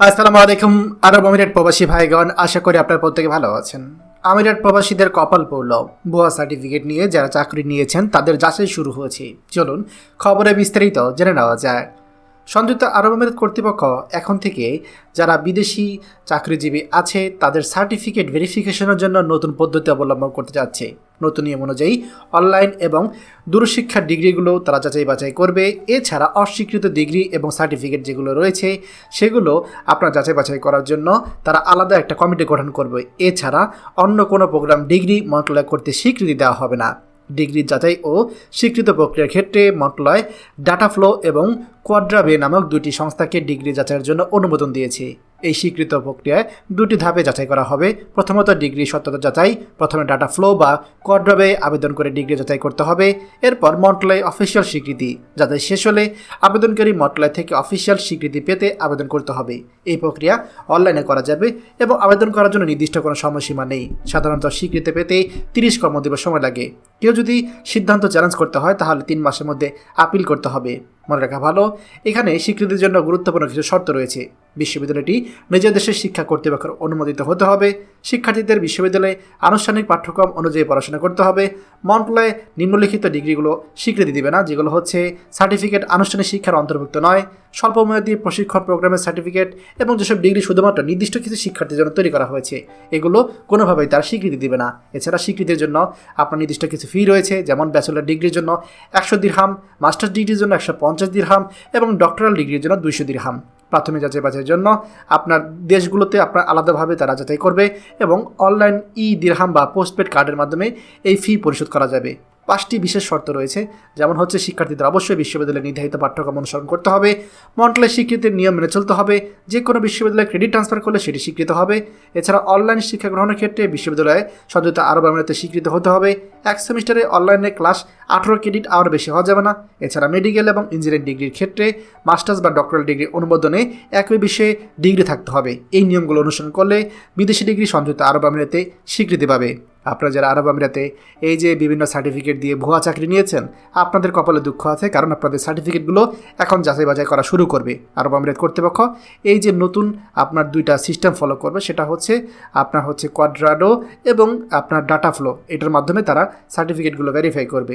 আসসালামু আলাইকুম, আরব আমিরাত প্রবাসী ভাইগণ, আশা করি আপনার প্রত্যেকে ভালো আছেন। আমিরাত প্রবাসীদের কপাল পড়ল। ভুয়া সার্টিফিকেট নিয়ে যারা চাকরি নিয়েছেন, তাদের যাচাই শুরু হয়েছে। চলুন খবরে বিস্তারিত জেনে নেওয়া যায় সংযুক্ত আরব আমিরাত কর্তৃপক্ষ এখন থেকে যারা বিদেশি চাকরিজীবী আছে, তাদের সার্টিফিকেট ভেরিফিকেশনের জন্য নতুন পদ্ধতি অবলম্বন করতে যাচ্ছে। নতুন নিয়ম অনুযায়ী অনলাইন এবং দূরশিক্ষার ডিগ্রিগুলো তারা যাচাই বাছাই করবে। এছাড়া অস্বীকৃত ডিগ্রি এবং সার্টিফিকেট যেগুলো রয়েছে, সেগুলো আপনার যাচাই বাছাই করার জন্য তারা আলাদা একটা কমিটি গঠন করবে। এছাড়া অন্য কোনো প্রোগ্রাম ডিগ্রি মন্ত্রণালয় করতে স্বীকৃতি দেওয়া হবে না। ডিগ্রি যাচাই ও স্বীকৃত প্রক্রিয়ার ক্ষেত্রে মন্ত্রণালয় ডাটা ফ্লো এবং কোয়াড্রাবে নামক দুটি সংস্থাকে ডিগ্রি যাচাইয়ের জন্য অনুমোদন দিয়েছে। এই স্বীকৃত প্রক্রিয়ায় দুটি ধাপে যাচাই করা হবে। প্রথমত ডিগ্রি সত্যতা যাচাই, প্রথমে ডাটা ফ্লো বা কোয়াড্রাবে আবেদন করে ডিগ্রি যাচাই করতে হবে। এরপর মন্ত্রণালয় অফিসিয়াল স্বীকৃতি, যাচাই শেষ হলে আবেদনকারী মন্ত্রণালয় থেকে অফিসিয়াল স্বীকৃতি পেতে আবেদন করতে হবে। এই প্রক্রিয়া অনলাইনে করা যাবে এবং আবেদন করার জন্য নির্দিষ্ট কোনো সময়সীমা নেই। সাধারণত স্বীকৃতি পেতে তিরিশ কর্মদিবস সময় লাগে। কেউ যদি সিদ্ধান্ত চ্যালেঞ্জ করতে হয়, তাহলে তিন মাসের মধ্যে আপিল করতে হবে। মনে রাখা ভালো, এখানে স্বীকৃতির জন্য গুরুত্বপূর্ণ কিছু শর্ত রয়েছে। বিশ্ববিদ্যালয়টি নিজের দেশের শিক্ষা কর্তৃপক্ষের অনুমোদিত হতে হবে। শিক্ষার্থীদের বিশ্ববিদ্যালয়ে আনুষ্ঠানিক পাঠ্যক্রম অনুযায়ী পড়াশোনা করতে হবে। মন্ত্রণালয়ে নিম্নলিখিত ডিগ্রিগুলো স্বীকৃতি দিবে না, যেগুলো হচ্ছে সার্টিফিকেট আনুষ্ঠানিক শিক্ষার অন্তর্ভুক্ত নয়, স্বল্পমেয়াদী প্রশিক্ষণ প্রোগ্রামের সার্টিফিকেট এবং যেসব ডিগ্রি শুধুমাত্র নির্দিষ্ট কিছু শিক্ষার্থীর জন্য তৈরি করা হয়েছে, এগুলো কোনোভাবেই তার স্বীকৃতি দিবে না। এছাড়া স্বীকৃতির জন্য আপনার নির্দিষ্ট কিছু ফি রয়েছে, যেমন ব্যাচেলার ডিগ্রির জন্য একশো দিরহাম মাস্টার্স ডিগ্রির জন্য একশো পঞ্চাশ দিরহাম এবং ডক্টরাল ডিগ্রির জন্য দুইশো দিরহাম প্রাথমিক যাচাই বাছাইয়ের জন্য আপনার দেশগুলোতে আপনার আলাদাভাবে তারা যাচাই করবে এবং অনলাইন ই দিরহাম বা পোস্টপেড কার্ডের মাধ্যমে এই ফি পরিশোধ করা যাবে। পাঁচটি বিশেষ শর্ত রয়েছে, যেমন হচ্ছে শিক্ষার্থীদের অবশ্যই বিশ্ববিদ্যালয়ে নির্ধারিত পাঠ্যক্রম অনুসরণ করতে হবে মন্ত্রণালয় স্বীকৃতির নিয়ম মেনে চলতে হবে যে কোনো বিশ্ববিদ্যালয়ে ক্রেডিট ট্রান্সফার করলে সেটি স্বীকৃত হবে। এছাড়া অনলাইন শিক্ষা গ্রহণের ক্ষেত্রে বিশ্ববিদ্যালয়ে সংযুক্ত আরব আমিরাতে স্বীকৃত হতে হবে। এক সেমিস্টারে অনলাইনে ক্লাস আঠেরো ক্রেডিট আওয়ার বেশি হওয়া যাবে না। এছাড়া মেডিকেল এবং ইঞ্জিনিয়ারিং ডিগ্রির ক্ষেত্রে মাস্টার্স বা ডক্টরাল ডিগ্রি অনুমোদনে একই বিষয়ে ডিগ্রি থাকতে হবে। এই নিয়মগুলো অনুসরণ করলে বিদেশি ডিগ্রি সংযুক্ত আরব আমিরাতে স্বীকৃতি পাবে। আপনারা যারা আরব আমিরাতে এই যে বিভিন্ন সার্টিফিকেট দিয়ে ভুয়া চাকরি নিয়েছেন, আপনাদের কপালে দুঃখ আছে কারণ আপনাদের সার্টিফিকেটগুলো এখন যাচাই বাছাই করা শুরু করবে। আরব আমিরাত কর্তৃপক্ষ এই যে নতুন আপনার দুইটা সিস্টেম ফলো করবে, সেটা হচ্ছে আপনার হচ্ছে কোয়াড্রাডো এবং আপনার ডাটা ফ্লো এটার মাধ্যমে তারা সার্টিফিকেটগুলো ভেরিফাই করবে।